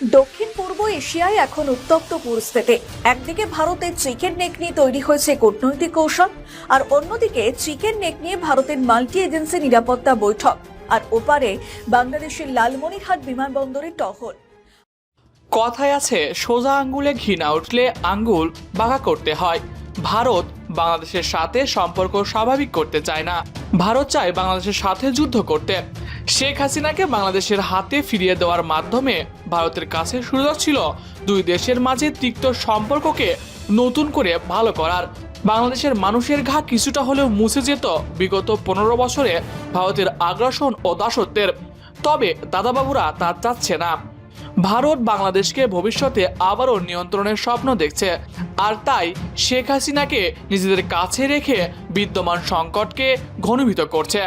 দক্ষিণ পূর্ব এশিয়ায় এখন উত্তপ্ত পরিস্থিতি। একদিকে ভারতের চিকেন নেক নিয়ে তৈরি হয়েছে কূটনৈতিক কৌশল, আর অন্যদিকে চিকেন নেক নিয়ে ভারতের মাল্টি এজেন্সি নিরাপত্তা বৈঠক, আর ওপারে বাংলাদেশের লালমনিরহাট বিমানবন্দরে টহল। কথায় আছে, সোজা আঙ্গুলে ঘি না উঠলে আঙ্গুল বাঁকা করতে হয়। ভারত বাংলাদেশের সাথে সম্পর্ক স্বাভাবিক করতে চায় না। ভারত চায় বাংলাদেশের সাথে যুদ্ধ করতে। শেখ হাসিনাকে বাংলাদেশের হাতে ফিরিয়ে দেওয়ার মাধ্যমে ভারতের কাছে সুযোগ ছিল দুই দেশের মাঝে তিক্ত সম্পর্ককে নতুন করে ভালো করার। বাংলাদেশের মানুষের ঘা কিছুটা হলেও মুছে যেত বিগত পনেরো বছরে ভারতের আগ্রাসন ও দাসত্বের। তবে দাদাবাবুরা তা চাচ্ছে না। ভারত বাংলাদেশকে ভবিষ্যতে আবারও নিয়ন্ত্রণের স্বপ্ন দেখছে। আর তাই শেখ হাসিনাকে নিজেদের কাছে রেখে বিদ্যমান সংকটকে ঘনীভূত করছে।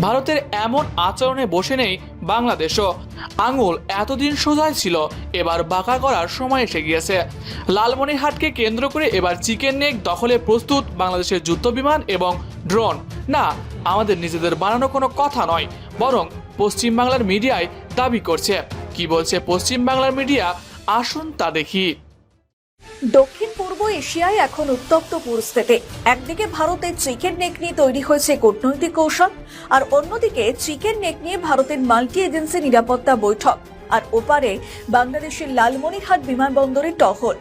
ভারতের এমন আচরণে বসে নেই বাংলাদেশও। আঙুল এতদিন সোজাই ছিল, এবার বাঁকা করার সময় এসে গিয়েছে। লালমনিরহাটকে কেন্দ্র করে এবার চিকেন নেক দখলে প্রস্তুত বাংলাদেশের যুদ্ধবিমান এবং ড্রোন। না, আমাদের নিজেদের বানানো কোনো কথা নয়, বরং পশ্চিমবাংলার মিডিয়ায় দাবি করছে। কি বলছে পশ্চিম বাংলার মিডিয়া? আসুন তা দেখি। দক্ষিণ পূর্ব এশিয়ায় এখন উত্তপ্ত পরিস্থিতি। একদিকে ভারতের চিকেন নেক নিয়ে তৈরি হয়েছে কূটনৈতিক কৌশল, আর অন্যদিকে চিকেন নেক নিয়ে ভারতের মাল্টি এজেন্সি নিরাপত্তা বৈঠক, আর ওপারে বাংলাদেশের লালমনিরহাট বিমানবন্দরে টহল।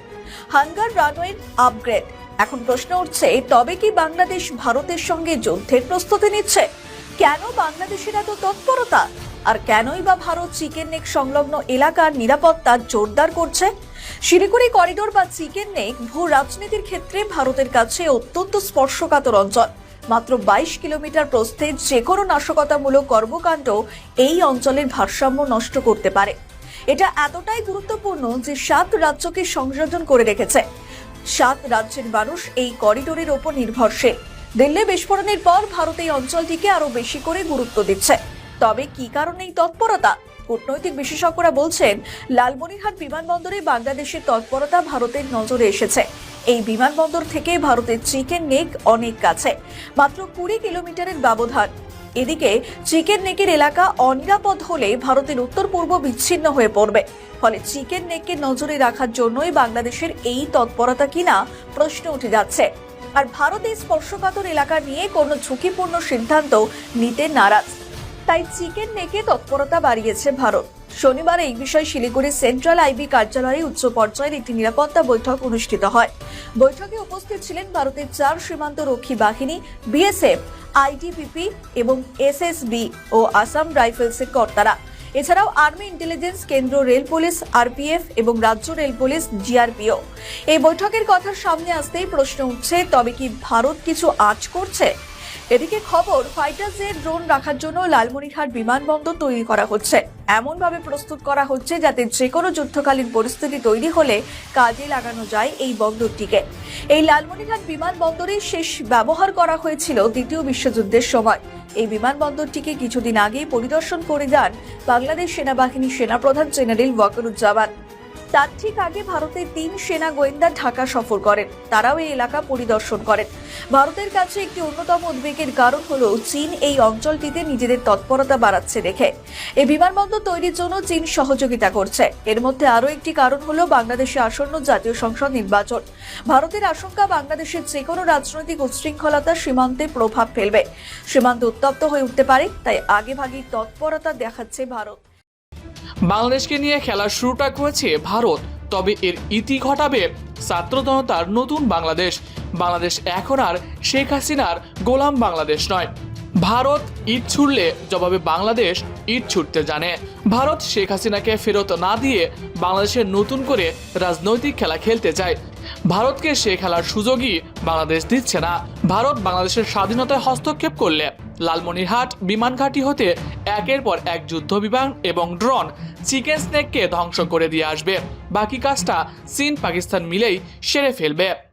Hangar runway upgrade. এখন প্রশ্ন উঠছে, তবে কি বাংলাদেশ ভারতের সঙ্গে যুদ্ধের প্রস্তুতি নিচ্ছে? কেন বাংলাদেশের এত তৎপরতা? আর কেনই বা ভারত চিকেন নেক সংলগ্ন এলাকার নিরাপত্তা জোরদার করছে? শিলিগুড়ি করিডোর বা চিকেন নেক ভূ রাজনীতির ক্ষেত্রে ভারতের কাছে অত্যন্ত স্পর্শকাতর অঞ্চল। মাত্র বাইশ কিলোমিটার প্রস্থে যে কোনো নাশকতামূলক কর্মকাণ্ড এই অঞ্চলের ভারসাম্য নষ্ট করতে পারে। এটা এতটাই গুরুত্বপূর্ণ যে সাত রাজ্যকে সংযোজন করে রেখেছে। সাত রাজ্যের মানুষ এই করিডোরের ওপর নির্ভরশীল। দিল্লি বিস্ফোরণের পর ভারত এই অঞ্চলটিকে আরও বেশি করে গুরুত্ব দিচ্ছে। তবে কি কারণে এই তৎপরতা? কূটনৈতিক বিশেষজ্ঞরা বলছেন, লালমনিরহাট বিমানবন্দরে বাংলাদেশের তৎপরতা ভারতের নজরে এসেছে। এই বিমানবন্দর থেকে ভারতের চিকেন নেক অনেক কাছে, মাত্র কুড়ি কিলোমিটারের ব্যবধান। এদিকে, চিকেন নেকের এলাকা অনিরাপদ হলে ভারতের উত্তর পূর্ব বিচ্ছিন্ন হয়ে পড়বে। ফলে চিকেন নেককে নজরে রাখার জন্যই বাংলাদেশের এই তৎপরতা কিনা প্রশ্ন উঠে যাচ্ছে। আর ভারত এই স্পর্শকাতর এলাকা নিয়ে কোনো ঝুঁকিপূর্ণ সিদ্ধান্ত নিতে নারাজ। তাই চিকেন নেকে তৎপরতা বাড়িয়েছে ভারত। শনিবার এই বিষয়ে শিলিগুড়ির সেন্ট্রাল আইবি কার্যালয়ে উচ্চ পর্যায়ের একটি নিরাপত্তা বৈঠক অনুষ্ঠিত হয়। বৈঠকে উপস্থিত ছিলেন ভারতের চার সীমান্ত রক্ষী বাহিনী, বিএসএফ আইটিপিপি এবং এসএসবি ও আসাম রাইফেলসের কর্তারা। এছাড়াও আর্মি ইন্টেলিজেন্স কেন্দ্র রেল পুলিশ, আরপিএফ এবং রাজ্য রেল পুলিশ, জিআরপিও। এই বৈঠকের কথা সামনে আসতেই প্রশ্ন উঠছে, তবে কি ভারত কিছু আঁচ করছে? এদিকে খবর ফাইটারদের ড্রোন রাখার জন্য লালমনিরহাট বিমানবন্দর তৈরি করা হচ্ছে। এমনভাবে প্রস্তুত করা হচ্ছে যাতে যে কোনো যুদ্ধকালীন পরিস্থিতি তৈরি হলে কাজে লাগানো যায় এই বন্দরটিকে। এই লালমনিরহাট বিমানবন্দরে শেষ ব্যবহার করা হয়েছিল দ্বিতীয় বিশ্বযুদ্ধের সময়। এই বিমানবন্দরটিকে কিছুদিন আগেই পরিদর্শন করে যান বাংলাদেশ সেনাবাহিনীর সেনাপ্রধান জেনারেল ওয়াকারুজ্জামান। তার ঠিক আগে ভারতের তিন সেনা গোয়েন্দা ঢাকা সফর করেন। তারাও এই এলাকা পরিদর্শন করেন। ভারতের কাছে একটি অন্যতম উদ্বেগের কারণ হল, চীন এই অঞ্চলটিতে নিজেদের তৎপরতা বাড়াচ্ছে দেখে। এই বিমানবন্দর তৈরির জন্য চীন সহযোগিতা করছে। এর মধ্যে আরও একটি কারণ হল বাংলাদেশে আসন্ন জাতীয় সংসদ নির্বাচন। ভারতের আশঙ্কা, বাংলাদেশের যে কোনো রাজনৈতিক উচ্ছৃঙ্খলতা সীমান্তে প্রভাব ফেলবে। সীমান্ত উত্তপ্ত হয়ে উঠতে পারে, তাই আগেভাগেই তৎপরতা দেখাচ্ছে ভারত। বাংলাদেশকে নিয়ে খেলার শুরুটা করেছে ভারত, তবে এর ইতি ঘটাবে ছাত্র জনতার নতুন বাংলাদেশ। বাংলাদেশ এখন আর শেখ হাসিনার গোলাম বাংলাদেশ নয়। ভারত ইট ছুড়লে জবাবে বাংলাদেশ ইট ছুটতে জানে। ভারত শেখ হাসিনাকে ফেরত না দিয়ে বাংলাদেশের নতুন করে রাজনৈতিক খেলা খেলতে চায়। ভারতকে সে খেলার সুযোগই বাংলাদেশ দিচ্ছে না। ভারত বাংলাদেশের স্বাধীনতায় হস্তক্ষেপ করলে লালমনিরহাট বিমান ঘাঁটি হতে একের পর এক যুদ্ধ বিমান এবং ড্রোন চিকেন স্নেককে ধ্বংস করে দিয়ে আসবে। বাকি কাজটা চীন পাকিস্তান মিলেই সেরে ফেলবে।